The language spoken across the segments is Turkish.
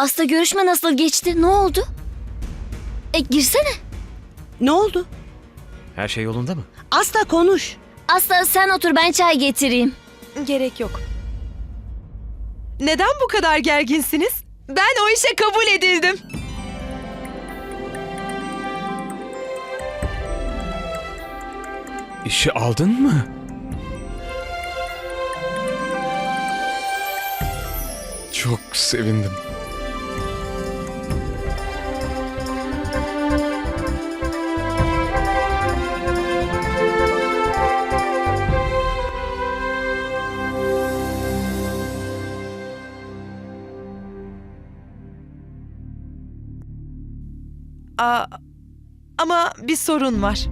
Aslı görüşme nasıl geçti? Ne oldu? E girsene. Ne oldu? Her şey yolunda mı? Asla konuş. Aslı sen otur ben çay getireyim. Gerek yok. Neden bu kadar gerginsiniz? Ben o işe kabul edildim. İşi aldın mı? Çok sevindim. Aa, ama bir sorun var.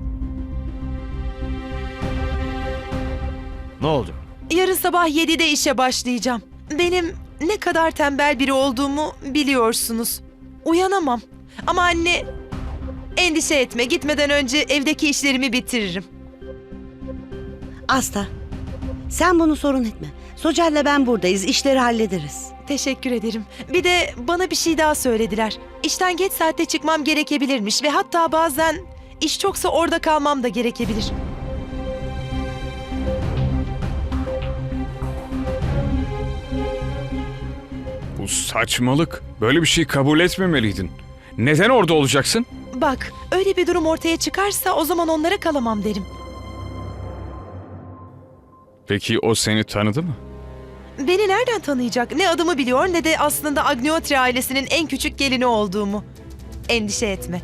Ne oldu? Yarın sabah 7'de işe başlayacağım. Benim ne kadar tembel biri olduğumu biliyorsunuz. Uyanamam. Ama anne, endişe etme. Gitmeden önce evdeki işlerimi bitiririm. Asla. Sen bunu sorun etme. Socel'le ben buradayız. İşleri hallederiz. Teşekkür ederim. Bir de bana bir şey daha söylediler. İşten geç saatte çıkmam gerekebilirmiş ve hatta bazen iş çoksa orada kalmam da gerekebilir. Bu saçmalık. Böyle bir şey kabul etmemeliydin. Neden orada olacaksın? Bak, öyle bir durum ortaya çıkarsa o zaman onlara kalamam derim. Peki o seni tanıdı mı? Beni nereden tanıyacak? Ne adımı biliyor ne de aslında Agniotri ailesinin en küçük gelini olduğumu. Endişe etme.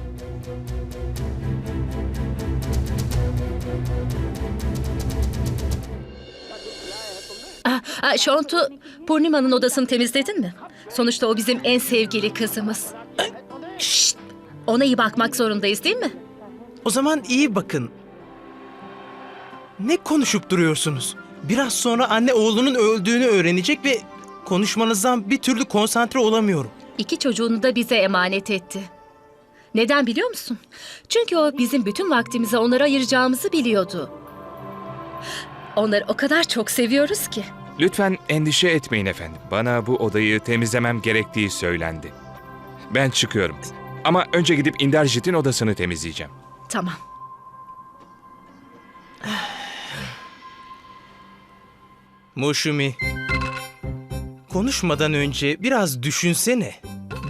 Ha, Şontu, Purnima'nın odasını temizledin mi? Sonuçta o bizim en sevgili kızımız. Şşt! Ona iyi bakmak zorundayız değil mi? O zaman iyi bakın. Ne konuşup duruyorsunuz? Biraz sonra anne oğlunun öldüğünü öğrenecek ve konuşmanızdan bir türlü konsantre olamıyorum. İki çocuğunu da bize emanet etti. Neden biliyor musun? Çünkü o bizim bütün vaktimizi onlara ayıracağımızı biliyordu. Onları o kadar çok seviyoruz ki. Lütfen endişe etmeyin efendim. Bana bu odayı temizlemem gerektiği söylendi. Ben çıkıyorum. Ama önce gidip Inderjit'in odasını temizleyeceğim. Tamam. Moşumi. Konuşmadan önce biraz düşünsene.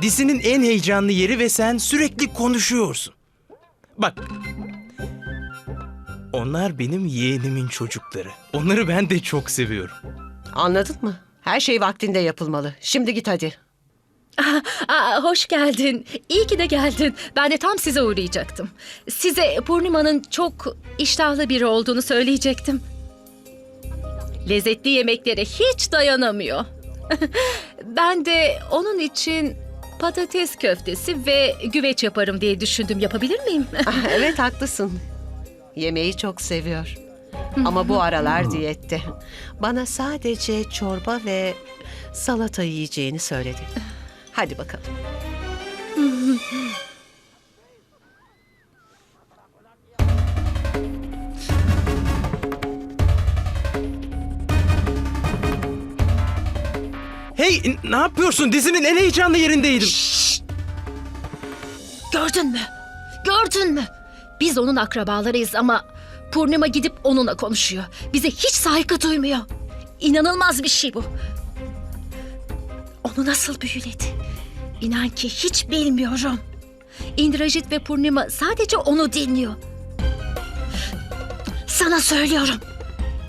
Dizinin en heyecanlı yeri ve sen sürekli konuşuyorsun. Bak. Onlar benim yeğenimin çocukları. Onları ben de çok seviyorum. Anladın mı? Her şey vaktinde yapılmalı. Şimdi git hadi. Aa, hoş geldin. İyi ki de geldin. Ben de tam size uğrayacaktım. Size Purnima'nın çok iştahlı biri olduğunu söyleyecektim. Lezzetli yemeklere hiç dayanamıyor. ben de onun için patates köftesi ve güveç yaparım diye düşündüm. Yapabilir miyim? Ah, evet haklısın. Yemeği çok seviyor. Ama bu aralar diyette. Bana sadece çorba ve salata yiyeceğini söyledi. Hadi bakalım. ne yapıyorsun? Dizinin en heyecanlı yerindeydim. Gördün mü? Gördün mü? Biz onun akrabalarıyız ama Purnima gidip onunla konuşuyor. Bize hiç saygı duymuyor. İnanılmaz bir şey bu. Onu nasıl büyüledi? İnan ki hiç bilmiyorum. Indrajit ve Purnima sadece onu dinliyor. Sana söylüyorum.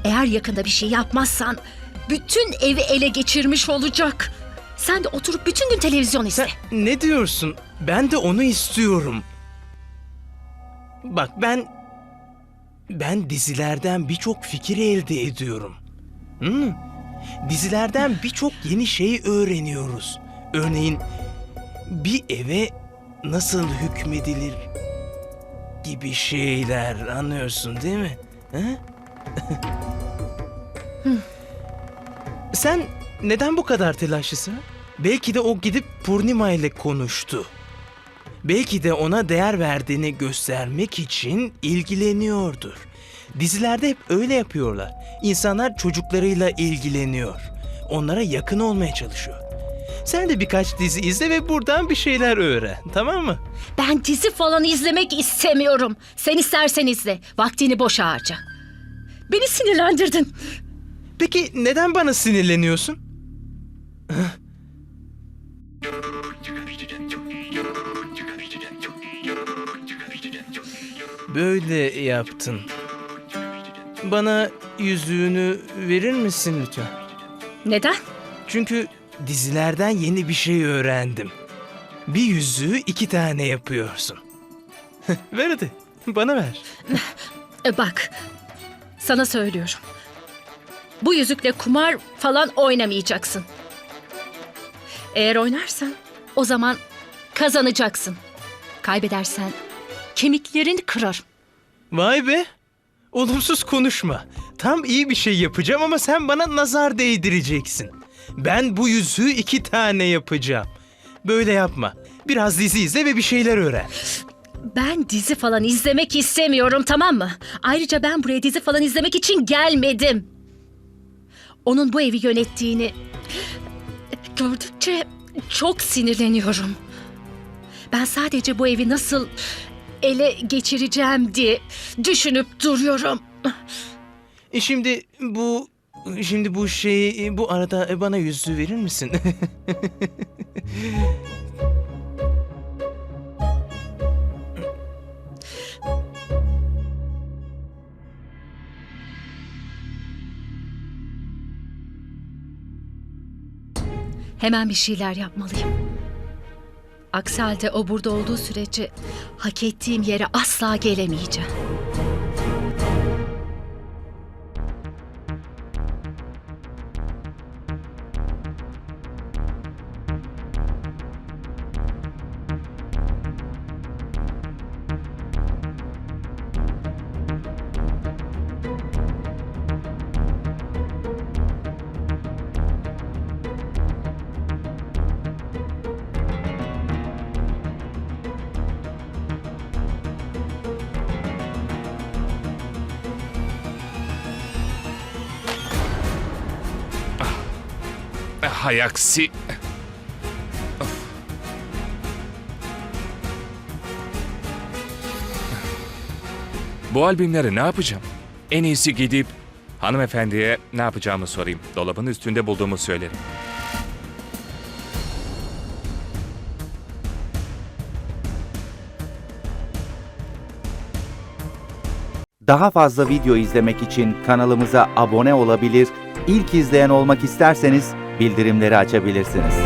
Eğer yakında bir şey yapmazsan bütün evi ele geçirmiş olacak. Sen de oturup bütün gün televizyon izle. Sen ne diyorsun? Ben de onu istiyorum. Bak ben ben dizilerden birçok fikir elde ediyorum. Hmm. Dizilerden birçok yeni şey öğreniyoruz. Örneğin bir eve nasıl hükmedilir gibi şeyler anlıyorsun değil mi? He? Sen neden bu kadar telaşlısın? Belki de o gidip Purnima ile konuştu. Belki de ona değer verdiğini göstermek için ilgileniyordur. Dizilerde hep öyle yapıyorlar. İnsanlar çocuklarıyla ilgileniyor. Onlara yakın olmaya çalışıyor. Sen de birkaç dizi izle ve buradan bir şeyler öğren. Tamam mı? Ben dizi falan izlemek istemiyorum. Sen istersen izle. Vaktini boşa harca. Beni sinirlendirdin. Peki neden bana sinirleniyorsun? Böyle yaptın. Bana yüzüğünü verir misin lütfen? Neden? Çünkü dizilerden yeni bir şey öğrendim. Bir yüzüğü iki tane yapıyorsun. ver hadi. Bana ver. Bak. Sana söylüyorum. Bu yüzükle kumar falan oynamayacaksın. Eğer oynarsan o zaman kazanacaksın. Kaybedersen kemiklerini kırar. Vay be. Olumsuz konuşma. Tam iyi bir şey yapacağım ama sen bana nazar değdireceksin. Ben bu yüzüğü iki tane yapacağım. Böyle yapma. Biraz dizi izle ve bir şeyler öğren. Ben dizi falan izlemek istemiyorum tamam mı? Ayrıca ben buraya dizi falan izlemek için gelmedim. Onun bu evi yönettiğini gördükçe çok sinirleniyorum. Ben sadece bu evi nasıl ele geçireceğim diye düşünüp duruyorum. E şimdi bu şimdi bu şey bu arada bana yüzüğü verir misin? Hemen bir şeyler yapmalıyım. Aksi halde o burada olduğu sürece hak ettiğim yere asla gelemeyeceğim. Hay aksi. Of. Bu albümleri ne yapacağım? En iyisi gidip hanımefendiye ne yapacağımı sorayım. Dolabın üstünde bulduğumu söylerim. Daha fazla video izlemek için kanalımıza abone olabilir, ilk izleyen olmak isterseniz bildirimleri açabilirsiniz.